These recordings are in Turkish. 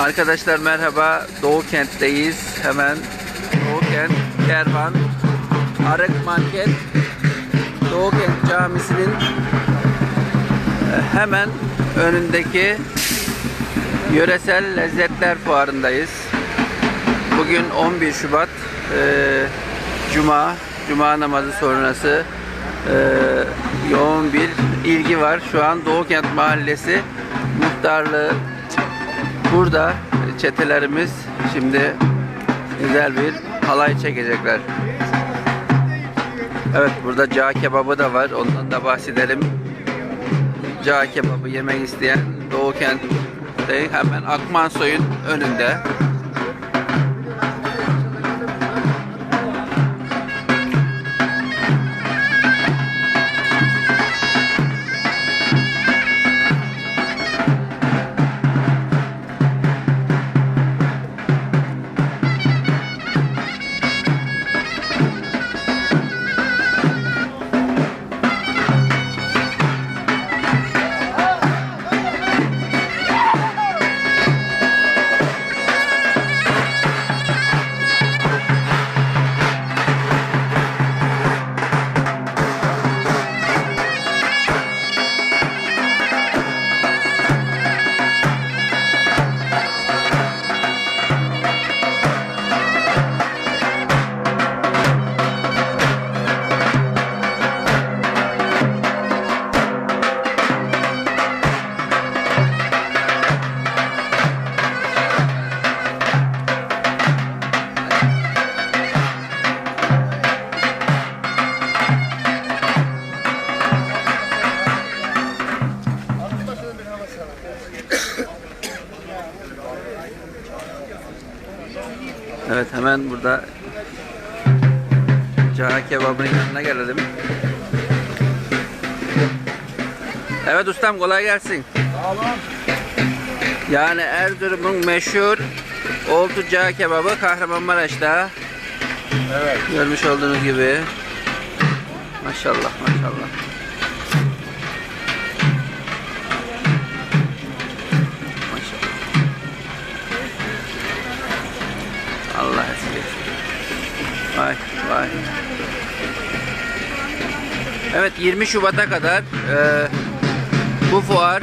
Arkadaşlar merhaba. Doğu kentteyiz. Hemen Doğu kent Kervan Arık Market Doğu Kent Camisi'nin e, hemen önündeki Yöresel Lezzetler Fuarı'ndayız. Bugün 11 Şubat e, Cuma Cuma namazı sonrası e, yoğun bir ilgi var. Şu an Doğu Kent Mahallesi muhtarlığı Burada çetelerimiz şimdi güzel bir halay çekecekler. Evet burada cağ kebabı da var. Ondan da bahsedelim. Cağ kebabı yemek isteyen Doğu Kent'te hemen Akmansoy'un önünde. Ustam kolay gelsin. Yani Erzurum'un meşhur Oltu cağ kebabı Kahramanmaraş'ta. Evet. Görmüş olduğunuz gibi. Maşallah maşallah. Maşallah. Allah esirgesin. Vay vay. Evet 20 Şubat'a kadar e, bu fuar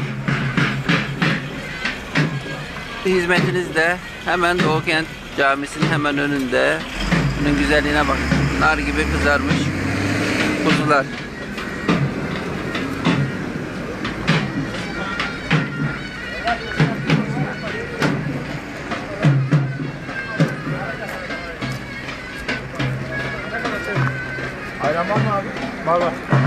hizmetinizde hemen Doğu Camisi'nin hemen önünde. Bunun güzelliğine bak. Nar gibi kızarmış kuzular. Ayran var mı abi? Var var.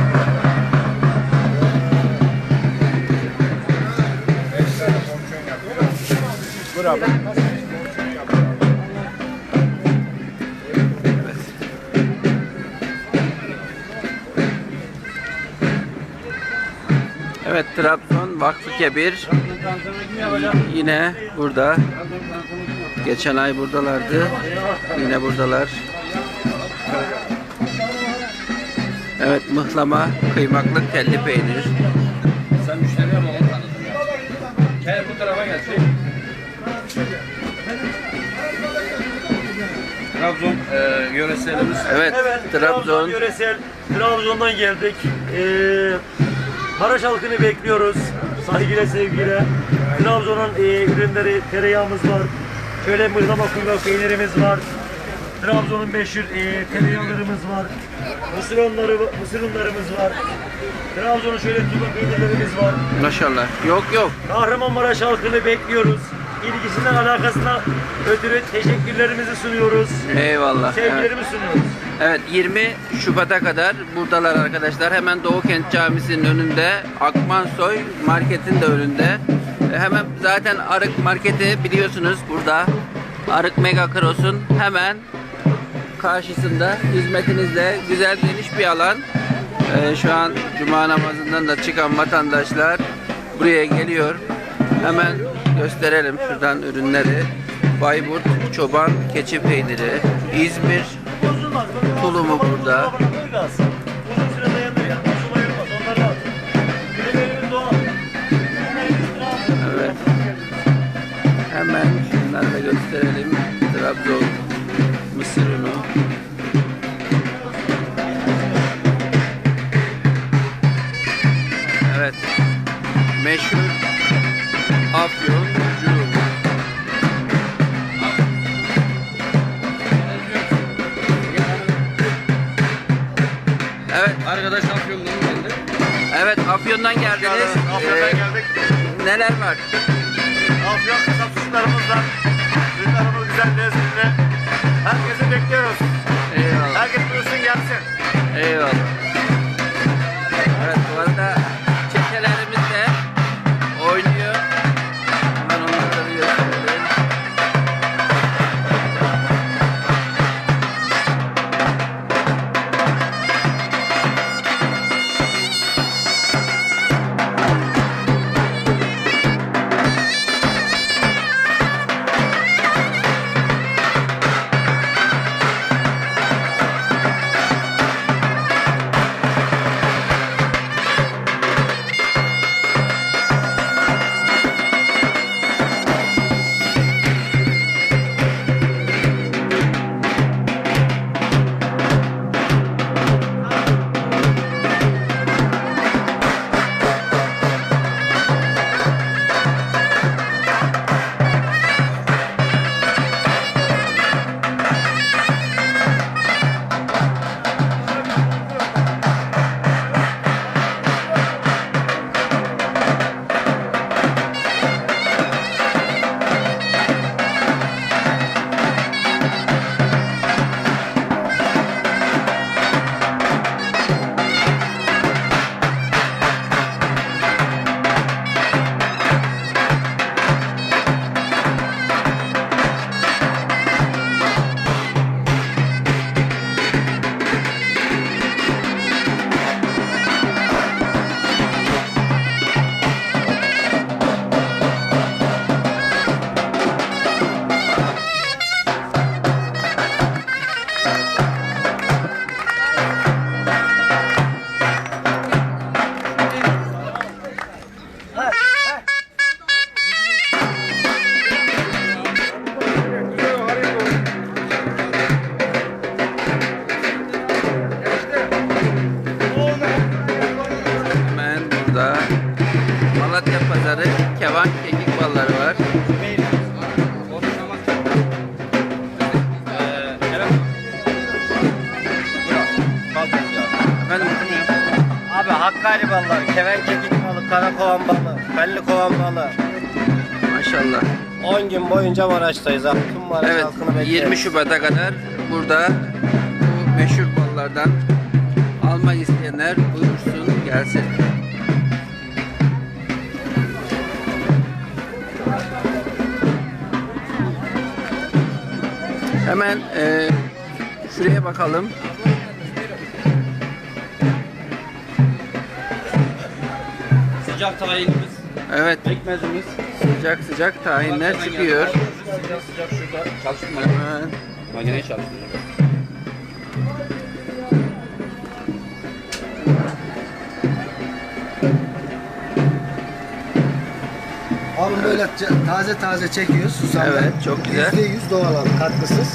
Abi. Evet Trabzon Vakfı Kebir yine burada. Geçen ay buradalardı. Yine buradalar. Evet mıhlama, kıymaklı telli peynir. Trabzon e, yöreselimiz. Evet, Evet, Trabzon. Trabzon yöresel Trabzon'dan geldik. Maraş halkını bekliyoruz. Saygıyla, sevgiyle. Trabzon'un e, ürünleri, tereyağımız var. Şöyle mıhlama kuymak peynirimiz var. Trabzon'un meşhur e, tereyağlarımız var. Mısır unları, mısır unlarımız var. Trabzon'un şöyle tulum peynirlerimiz var. Maşallah. Yok yok. Kahramanmaraş halkını bekliyoruz. İlgisinden alakasına ötürü teşekkürlerimizi sunuyoruz. Eyvallah. Evet. Sevgilerimizi sunuyoruz. Evet 20 Şubat'a kadar buradalar arkadaşlar. Hemen Doğu Kent Camisi'nin önünde. Akmansoy Market'in de önünde. E, Hemen zaten Arık Marketi biliyorsunuz burada. Arık Mega Cross'un hemen karşısında hizmetinizde güzel geniş bir alan. E, şu an Cuma namazından da çıkan vatandaşlar buraya geliyor. Hemen gösterelim şuradan ürünleri. Bayburt çoban keçi peyniri, İzmir tulumu burada. Evet. Hemen şunları da gösterelim. Trabzon Arkadaş Afyon'dan geldi. evet Afyon'dan geldiniz. Afyon'dan Ee, geldik. neler var? Afyon kasap suçlarımız var. Ürünlerimiz güzel, lezzetli. Herkesi bekliyoruz. Eyvallah. Herkes buyursun gelsin. Eyvallah. 10 gün boyunca Maraş'tayız. Tüm Maraş Evet halkını bekleriz. 20 Şubat'a kadar burada bu meşhur ballardan almak isteyenler buyursun gelsin. Hemen e, şuraya bakalım. Sıcak tayinimiz, Evet pekmezimiz. Sıcak sıcak tahinler çıkıyor. Sıcak sıcak şurada çalışma. Hemen Makineyi çalıştıracağım. Abi böyle taze taze çekiyoruz susamdan. Evet, çok güzel. %100 doğal abi, katkısız.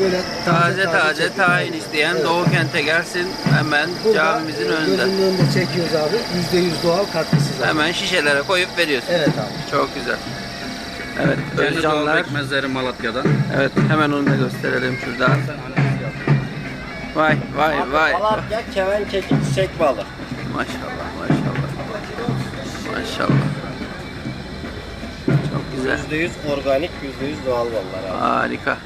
Böyle Taze taze tahin isteyen Evet. Doğu Kent'e gelsin hemen Burada camimizin önünde. Gözünün önünde çekiyoruz abi. %100 doğal katkısız abi. Hemen şişelere koyup veriyorsun. Evet abi. Çok güzel. Evet Kendi doğal Özcanlar. pekmezleri Malatya'dan. Evet hemen onu da gösterelim şuradan. Vay vay Abi vay. Malatya, keven kekik, çiçek balı. Maşallah maşallah. Maşallah. Çok güzel. %100 organik, %100 doğal ballar abi. Harika.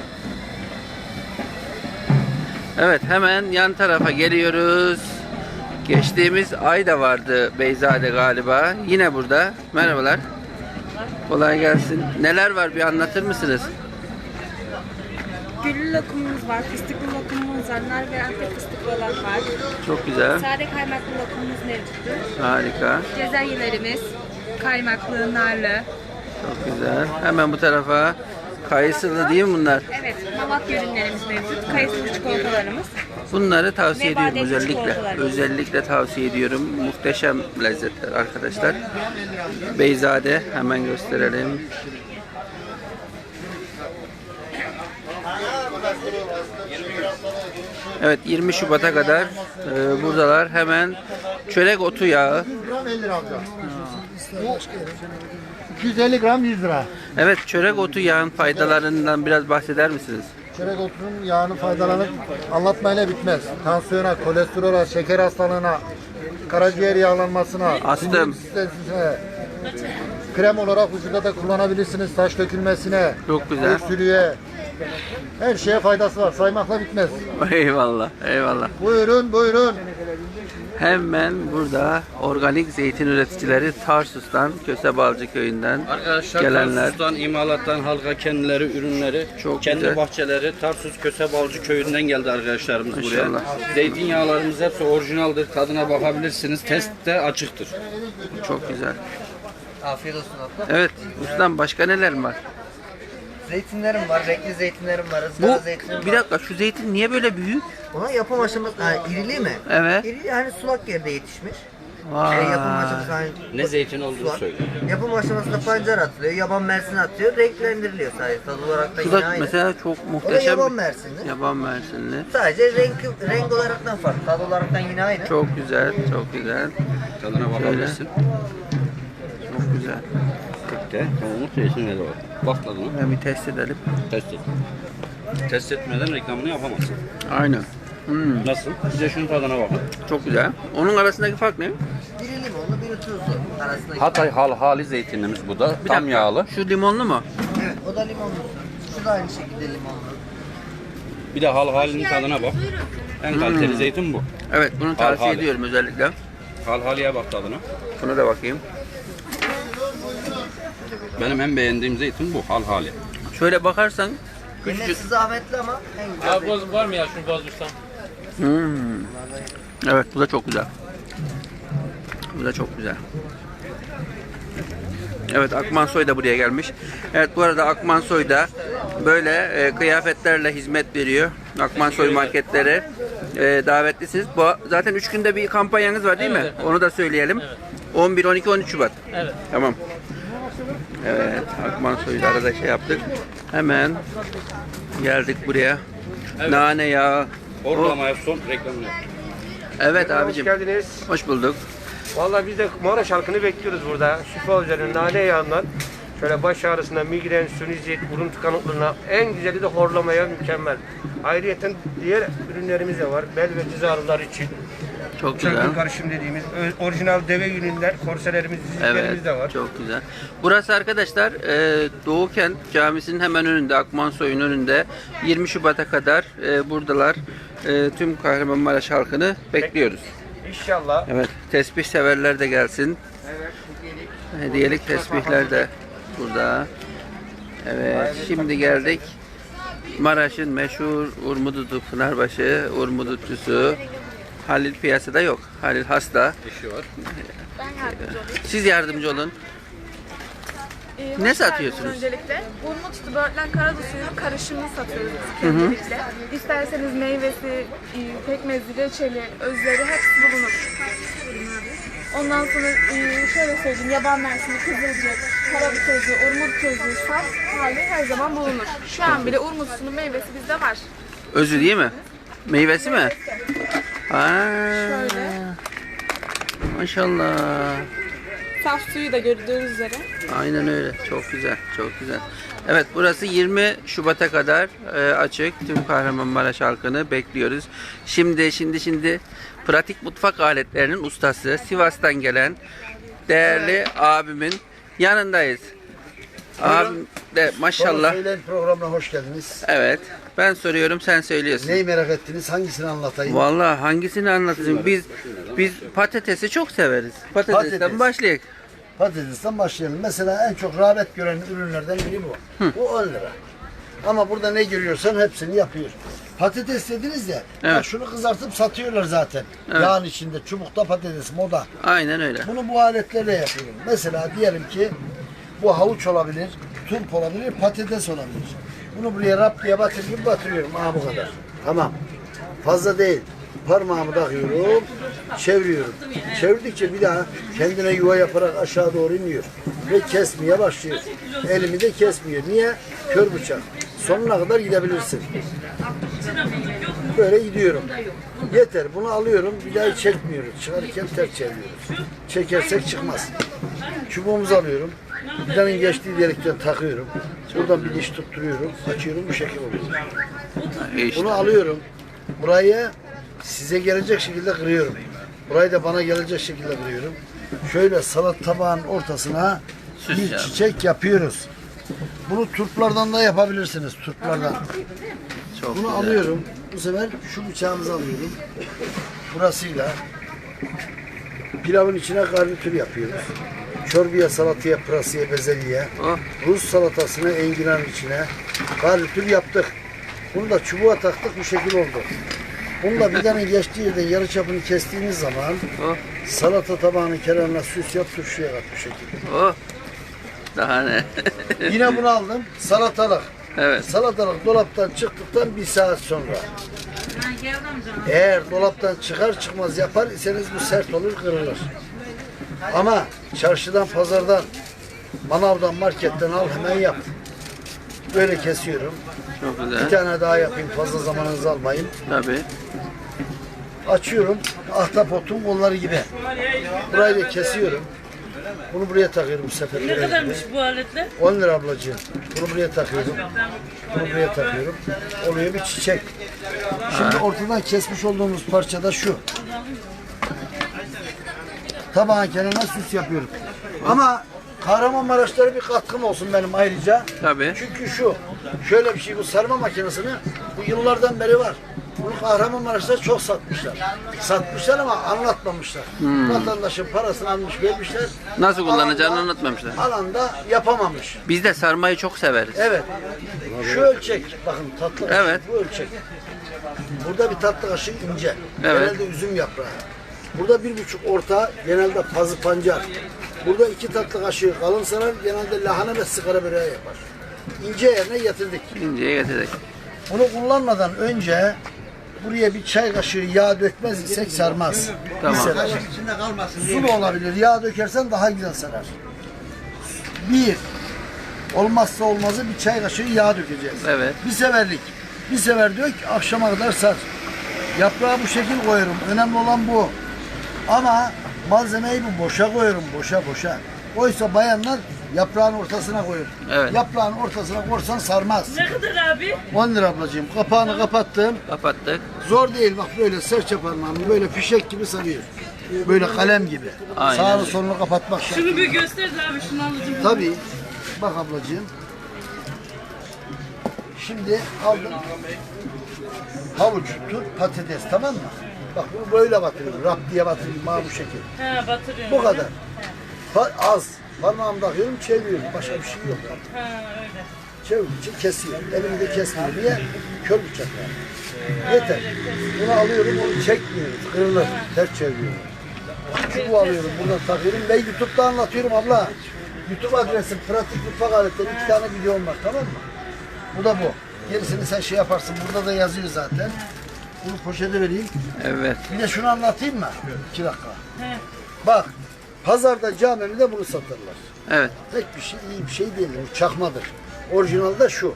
Evet hemen yan tarafa geliyoruz. Geçtiğimiz ay da vardı Beyzade galiba. Yine burada. Merhabalar. Kolay gelsin. Neler var bir anlatır mısınız? Güllü lokumumuz var, fıstıklı lokumumuz var, nar ve antep fıstıklı olan var. Çok güzel. Sade kaymaklı lokumumuz mevcuttur. Harika. Cezeryelerimiz, kaymaklı, narlı. Çok güzel. Hemen bu tarafa kayısılı değil mi bunlar? Evet, Malatya ürünlerimiz mevcut. Kayısılı çikolatalarımız. Bunları tavsiye Ve ediyorum bademli özellikle. çikolatalar. Özellikle tavsiye ediyorum. Muhteşem lezzetler arkadaşlar. Beyzade hemen gösterelim. Evet 20 Şubat'a kadar e, buradalar. Hemen çörek otu yağı. gram 50 lira. Bu 250 gram 100 lira. Evet çörek otu yağın faydalarından biraz bahseder misiniz? Çörek otunun yağını faydalanıp anlatmayla bitmez. Tansiyona, kolesterola, şeker hastalığına, karaciğer yağlanmasına, Astım. krem olarak vücuda da kullanabilirsiniz. Saç dökülmesine, Çok güzel. öksürüğe, her şeye faydası var. Saymakla bitmez. Eyvallah, eyvallah. Buyurun, buyurun. Hemen burada organik zeytin üreticileri Tarsus'tan, Kösebalcı köyünden Arkadaşlar gelenler. Tarsus'tan, imalattan halka kendileri ürünleri, Çok kendi güzel. bahçeleri Tarsus Kösebalcı köyünden geldi arkadaşlarımız buraya. Zeytinyağlarımız hepsi orijinaldir. Tadına bakabilirsiniz. Test de açıktır. Çok güzel. Afiyet olsun abla. Evet, ustam başka neler var? Zeytinlerim var, renkli zeytinlerim var, Bu ızgara zeytinim bir var. dakika şu zeytin niye böyle büyük? Ona yapım aşaması, ha, irili mi? Evet. İrili hani sulak yerde yetişmiş. Vay. Şey, yapım aşaması hani Ne zeytin olduğunu sulak. söyle. Yapım aşamasında pancar atılıyor, yaban mersin atıyor, renklendiriliyor sadece. Tadı olarak da Şu yine da aynı. mesela çok O da muhteşem. yaban bir- mersinli. Yaban mersinli. Sadece renk renk olaraktan farklı, tadı olaraktan yine aynı. Çok güzel, çok güzel. Tadına bakabilirsin. Çok güzel. De, kavanoz zeytin de var. Bak tadına. Ben bir test edelim. Test et. Test etmeden reklamını yapamazsın. Aynen. Hmm, Nasıl? Bir de şunun tadına bakın. çok güzel. Onun arasındaki fark ne? Biri limonlu, biri tuzlu arasındaki. Hatay hal hali zeytinimiz bu da. Bir Tam dakika, yağlı. Şu limonlu mu? Evet, o da limonlu. Şu da aynı şekilde limonlu. Bir de hal halinin tadına bak. En kaliteli zeytin bu. Evet, bunu tavsiye hali. ediyorum özellikle. Hal haliye bak tadına. Buna da bakayım. Benim en beğendiğim zeytin bu hal hali. Şöyle bakarsan Yemesi zahmetli ama en güzel zeytin. boz var mı ya şunu bozdursam? Hmm. Evet bu da çok güzel. Bu da çok güzel. Evet Akmansoy da buraya gelmiş. Evet bu arada Akmansoy da böyle e, kıyafetlerle hizmet veriyor. Akmansoy marketlere e, davetlisiniz. Bu zaten 3 günde bir kampanyanız var değil mi? Evet, evet. Onu da söyleyelim. 11 12 13 Şubat. Evet. Tamam. Evet Akmansoy'u da arada şey yaptık. Hemen geldik buraya. Nane yağı. Orlamaya son reklamını. Evet Hoş abicim. geldiniz. Hoş bulduk. Vallahi biz de Maraş halkını bekliyoruz burada. Şifa üzerine nane yağından şöyle baş ağrısına, migren, sinüzit, burun tıkanıklığına en güzeli de horlamaya mükemmel. Ayrıyeten diğer ürünlerimiz de var. Bel ve diz ağrıları için. Çok güzel. karışım dediğimiz orijinal deve yününden korselerimiz, dizliklerimiz Evet, de var. çok güzel. Burası arkadaşlar e, Doğu Kent Camisi'nin hemen önünde, Akmansoy'un önünde. 20 Şubat'a kadar e, buradalar. E, tüm Kahramanmaraş halkını bekliyoruz. İnşallah. Evet, tesbih severler de gelsin. Hediyelik tesbihler de burada. Evet, şimdi geldik. Maraş'ın meşhur Urmududu Pınarbaşı, Urmudutçusu. Halil piyasada yok. Halil hasta. İşi var. Ben yardımcı olayım. Siz yardımcı olun. Ee, Ne satıyorsunuz? geldiniz Öncelikle burma tutu böğürtlen karada suyunu karışımını satıyoruz biz kendimizle. İsterseniz meyvesi, e, pekmezi, reçeli, özleri hepsi bulunur. Ondan sonra e, şöyle söyleyeyim, yaban mersini, kızılcık, karabut tozu, urmut tozu, saf hali her zaman bulunur. Şu an bile urmut meyvesi bizde var. Özü değil mi? Meyvesi mi? Aa, Şöyle. maşallah. Saf suyu da gördüğünüz üzere. Aynen öyle. Çok güzel. Çok güzel. Evet burası 20 Şubat'a kadar e, açık. Tüm Kahramanmaraş halkını bekliyoruz. Şimdi şimdi şimdi pratik mutfak aletlerinin ustası Sivas'tan gelen değerli abimin yanındayız. Abim de maşallah. Söyleyin programına hoş geldiniz. Evet. Ben soruyorum sen söylüyorsun. Neyi merak ettiniz? Hangisini anlatayım? Vallahi hangisini anlatayım? Biz biz patatesi çok severiz. Patatesten Patates. başlayalım. Patatesten başlayalım. Mesela en çok rağbet gören ürünlerden biri bu. Bu 10 lira. Ama burada ne görüyorsan hepsini yapıyor. Patates dediniz ya, Evet. ya şunu kızartıp satıyorlar zaten. Evet. Yağın içinde çubukta patates moda. Aynen öyle. Bunu bu aletlerle yapıyorum. Mesela diyelim ki bu havuç olabilir, turp olabilir, patates olabilir. Bunu buraya rap diye batır gibi batırıyorum. Aha bu kadar. Tamam. Fazla değil. Parmağımı takıyorum, çeviriyorum. Çevirdikçe bir daha kendine yuva yaparak aşağı doğru iniyor. Ve kesmeye başlıyor. Elimi de kesmiyor. Niye? Kör bıçak. Sonuna kadar gidebilirsin. Böyle gidiyorum. Yeter. Bunu alıyorum. Bir daha çekmiyoruz. Çıkarırken ters çeviriyoruz. Çekersek çıkmaz. Çubuğumuzu alıyorum. Vidanın geçtiği delikten takıyorum. Buradan bir diş tutturuyorum. Açıyorum. Bu şekil oluyor. İşte. Bunu alıyorum. Burayı size gelecek şekilde kırıyorum. Burayı da bana gelecek şekilde kırıyorum. Şöyle salat tabağın ortasına Süs bir yap. çiçek yapıyoruz. Bunu turplardan da yapabilirsiniz. Turplardan. Çok Bunu güzel. alıyorum. Bu sefer şu bıçağımızı alıyorum. Burasıyla pilavın içine garnitür yapıyoruz. Çorbaya, salataya, pırasaya, bezelyeye, Oh. Rus salatasına, enginarın içine garnitür yaptık. Bunu da çubuğa taktık bu şekil oldu. Bunu da vidanın geçtiği yerden yarı çapını kestiğiniz zaman Oh. salata tabağının kenarına süs yap, turşuya kat bu şekilde. Oh. Daha ne? Yine bunu aldım. Salatalık. evet. Salatalık dolaptan çıktıktan bir saat sonra. Eğer dolaptan çıkar çıkmaz yapar iseniz bu sert olur kırılır. Ama çarşıdan, pazardan, manavdan, marketten al hemen yap. Böyle kesiyorum. Çok Bir güzel. tane daha yapayım fazla zamanınızı almayayım. Tabii. Açıyorum. Ahtapotun kolları gibi. Burayı da kesiyorum. Bunu buraya takıyorum bu sefer. Ne kadarmış bu aletler? 10 lira ablacığım. Bunu buraya takıyorum. Bunu buraya takıyorum. Oluyor bir çiçek. Şimdi ortadan kesmiş olduğumuz parça da şu. Tabağın kenarına süs yapıyorum. Ama Kahramanmaraşlara bir katkım olsun benim ayrıca. Tabii. Çünkü şu, şöyle bir şey bu sarma makinesini bu yıllardan beri var. Bunu Kahramanmaraş'ta çok satmışlar. Satmışlar ama anlatmamışlar. Vatandaşın parasını almış vermişler. Nasıl kullanacağını Alanda- anlatmamışlar. Alanda yapamamış. Biz de sarmayı çok severiz. Evet. Şu ölçek, bakın tatlı kaşık Evet. bu ölçek. Burada bir tatlı kaşık ince. Evet. Genelde üzüm yaprağı. Burada bir buçuk orta, genelde pazı pancar. Burada iki tatlı kaşığı kalın sarar, genelde lahana ve sigara böreği yapar. İnce yerine getirdik. İnceye getirdik. Bunu kullanmadan önce buraya bir çay kaşığı yağ dökmez isek sarmaz. Tamam. Bir sefer. Su da olabilir. Yağ dökersen daha güzel sarar. Bir, olmazsa olmazı bir çay kaşığı yağ dökeceğiz. Evet. Bir seferlik. Bir sefer dök, akşama kadar sar. Yaprağı bu şekil koyuyorum. Önemli olan bu. Ama malzemeyi bu boşa koyuyorum. Boşa boşa. Oysa bayanlar yaprağın ortasına koyuyor. Evet. Yaprağın ortasına korsan sarmaz. Ne kadar abi? 10 lira ablacığım. Kapağını kapattım. Kapattık. Zor değil bak böyle serçe parmağımı böyle fişek gibi sarıyor. Böyle kalem gibi. Aynen. Sağını solunu kapatmak şart. Şunu bir göster abi şunu alacağım. Tabii. Bak ablacığım. Şimdi aldım. Havuç, tut, patates tamam mı? Bak bunu böyle batırıyorum. Rap diye batırıyorum. Ha bu şekil. Ha batırıyorum. Bu kadar. Pa- az. Parmağımı takıyorum, çeviriyorum. Başka bir şey yok. Yani. Ha öyle. Çevirdikçe kesiyor. Elimde kesmiyor. Niye? Kör bıçak yani. Yeter. Bunu alıyorum, onu çekmiyoruz. Kırılır. Ters çeviriyorum. Çubuğu alıyorum, buradan takıyorum. Ben YouTube'da anlatıyorum abla. YouTube adresim pratik mutfak aletleri. iki tane videom var tamam mı? Bu da bu. Gerisini sen şey yaparsın. Burada da yazıyor zaten. Bunu poşete vereyim. Evet. Bir de şunu anlatayım mı? İki dakika. Bak. Pazarda camide bunu satarlar. Evet. Pek bir şey iyi bir şey değil. Bu çakmadır. Orijinal da şu.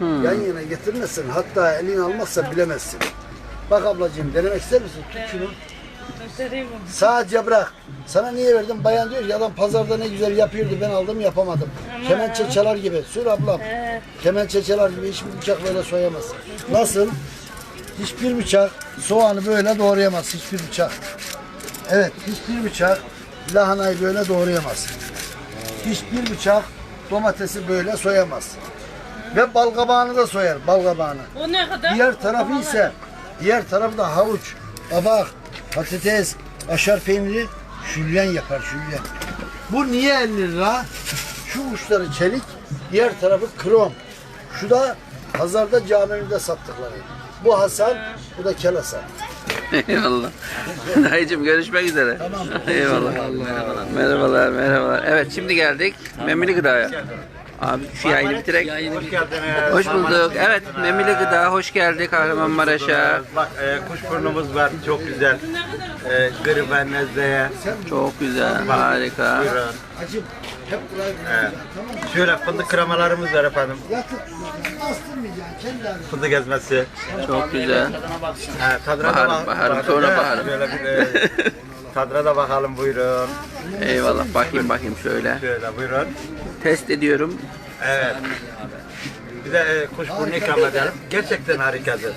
Yan yana getirmezsen hatta elin almazsa bilemezsin. Bak ablacığım denemek ister misin? Tut şunu. Sadece bırak. Sana niye verdim? Bayan diyor ki adam pazarda ne güzel yapıyordu ben aldım yapamadım. Kemençe çalar gibi. Sür ablam. Kemençe çalar gibi hiçbir bıçak böyle soyamaz. Nasıl? Hiçbir bıçak soğanı böyle doğrayamaz. Hiçbir bıçak. Evet hiçbir bıçak lahanayı böyle doğrayamaz. Hiçbir bıçak domatesi böyle soyamaz. Ve balgabağını da soyar. Balgabağını. O ne kadar? Diğer tarafı ise diğer tarafı da havuç, kabak, patates, aşar peyniri şülyen yapar şülyen. Bu niye 50 lira? Şu uçları çelik, diğer tarafı krom. Şu da pazarda camide sattıkları. Bu Hasan, bu da Kel Hasan. Eyvallah. Dayıcım görüşmek üzere. Eyvallah. Merhabalar, merhabalar. Evet şimdi geldik Memeli Gıda'ya. Abi şu yayını bitirek. Hoş bulduk. Evet Memili Gıda hoş geldi Kahramanmaraş'a. Bak e, kuşburnumuz var çok güzel. E, griben nezleye. Çok güzel harika. Buyurun. Evet. Şöyle fındık kremalarımız var efendim. Fındık ezmesi. Çok güzel. Ha, tadına Baharım, da bak- baharım, bakın, sonra baharım. Şöyle bir e, tadına da bakalım buyurun. Eyvallah bakayım bakayım şöyle. Şöyle buyurun. Test ediyorum. Evet. Bir de e, kuşburnu ikram edelim. Gerçekten harikadır.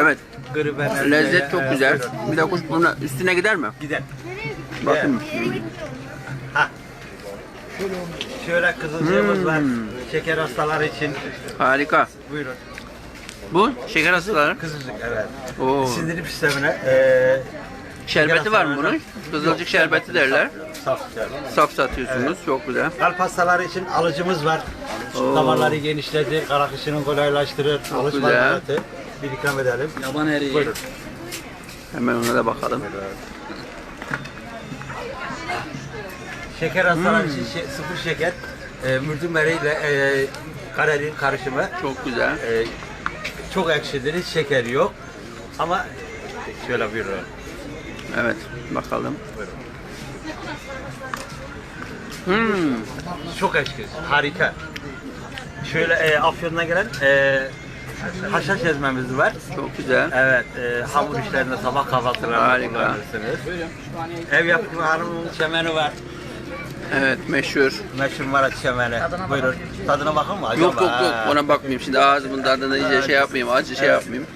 Evet Griben lezzet çok güzel. buyurun. Bir de kuşburnu üstüne gider mi? Gidelim. Bakın. Şöyle kızılcığımız var. Şeker hastaları için. Harika. Buyurun. Bu şeker hastaları. Kızılcık evet. Oo. Sindirim sistemine e, Şerbeti var mı bunun? Kızılcık şerbeti derler. saf şeker. Saf satıyorsunuz. Çok güzel. Kalp hastaları için alıcımız var. Oo. Damarları genişletir, kan akışını kolaylaştırır. Alış güzel. marifeti. Bir ikram edelim. Yaban eriği. Buyurun. Hemen ona da bakalım. Şeker hastaları için şe- sıfır şeker. E, mürdüm ile e, karelin karışımı. Çok güzel. E, çok ekşidir, hiç şeker yok. Ama şöyle buyurun. Evet. Bakalım. Hmm. Çok ekşi, harika. Şöyle e, Afyon'dan gelen e, haşhaş ezmemiz var. Çok güzel. Evet, e, hamur işlerinde sabah kahvaltılarında Harika. kullanırsınız. Ev yapımı hanımın çemeni var. Evet meşhur. Meşhur Marat çemeni. Buyurun. Tadına bakın mı? Acaba? Yok yok yok ona bakmayayım şimdi ağzımın tadını iyice şey yapmayayım acı şey Evet. yapmayayım.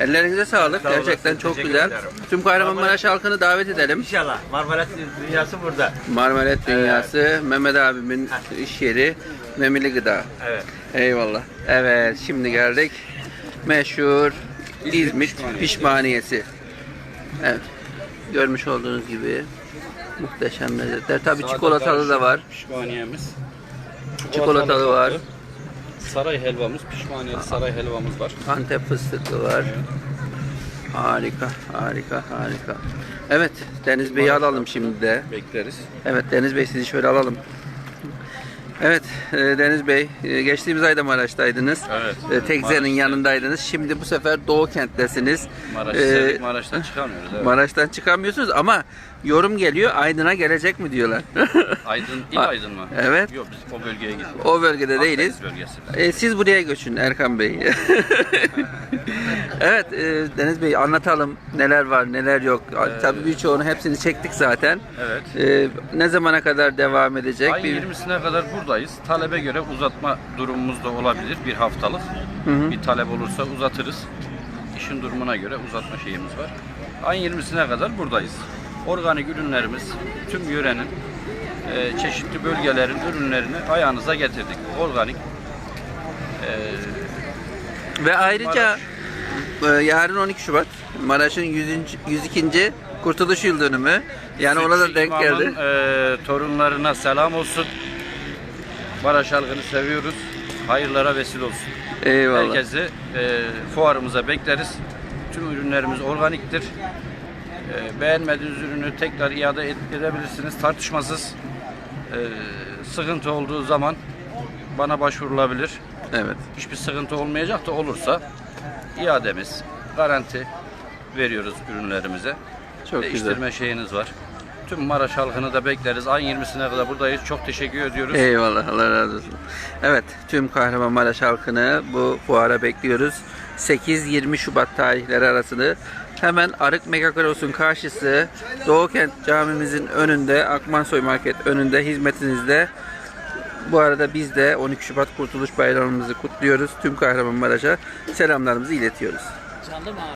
Ellerinize sağlık. Sağ olasın, Gerçekten çok güzel. ederim. Tüm Kahramanmaraş halkını davet edelim. İnşallah. Marmarat dünyası burada. Marmaret Dünyası, Mehmet abimin iş yeri, Memili Gıda. Evet. Eyvallah. Evet, şimdi geldik. Meşhur İzmit pişmaniyesi. Evet. Görmüş olduğunuz gibi muhteşem lezzetler. Tabii çikolatalı da var. Pişmaniyemiz. Çikolatalı var. Saray helvamız, pişmaniyeli saray helvamız var. Antep fıstıklı var. Harika, harika, harika. Evet, Deniz Bey'i alalım şimdi de. Bekleriz. Evet Deniz Bey sizi şöyle alalım. Evet e, Deniz Bey e, geçtiğimiz ayda Maraş'taydınız. Evet. E, Tekze'nin Maraş'ta. yanındaydınız. Şimdi bu sefer Doğu kenttesiniz. Maraş, E, sevdik, Maraş'tan çıkamıyoruz. Evet. Maraş'tan çıkamıyorsunuz ama yorum geliyor Aydın'a gelecek mi diyorlar. Aydın, il Aydın mı? Evet. Yok biz o bölgeye gitmiyoruz. o bölgede değiliz. Akdeniz bölgesi. E, siz buraya göçün Erkan Bey. evet e, Deniz Bey anlatalım neler var neler yok. Tabii birçoğunu hepsini çektik zaten. Evet. E, ne zamana kadar devam edecek? Ayın 20'sine kadar buradayız. Talebe göre uzatma durumumuz da olabilir bir haftalık. Bir talep olursa uzatırız. İşin durumuna göre uzatma şeyimiz var. Ayın 20'sine kadar buradayız. Organik ürünlerimiz tüm yörenin e, çeşitli bölgelerin ürünlerini ayağınıza getirdik. Organik Ve ayrıca e, yarın 12 Şubat Maraş'ın 100. 102. Kurtuluş Yıl Dönümü. Yani ona da denk geldi. e, torunlarına selam olsun. Maraş halkını seviyoruz. Hayırlara vesile olsun. Eyvallah. Herkesi e, fuarımıza bekleriz. Tüm ürünlerimiz organiktir. E, beğenmediğiniz ürünü tekrar iade ed- edebilirsiniz. Tartışmasız. E, sıkıntı olduğu zaman bana başvurulabilir. Evet. Hiçbir sıkıntı olmayacak da olursa iademiz, garanti veriyoruz ürünlerimize. Çok güzel. Değiştirme şeyiniz var. Tüm Maraş halkını da bekleriz. Ayın 20'sine kadar buradayız. Çok teşekkür ediyoruz. Eyvallah Allah razı olsun. Evet tüm Kahramanmaraş halkını bu fuara bekliyoruz. 8-20 Şubat tarihleri arasını hemen Arık Megakros'un karşısı Doğu Kent camimizin önünde Akmansoy Market önünde hizmetinizde. Bu arada biz de 12 Şubat Kurtuluş Bayramımızı kutluyoruz. Tüm Kahramanmaraş'a selamlarımızı iletiyoruz.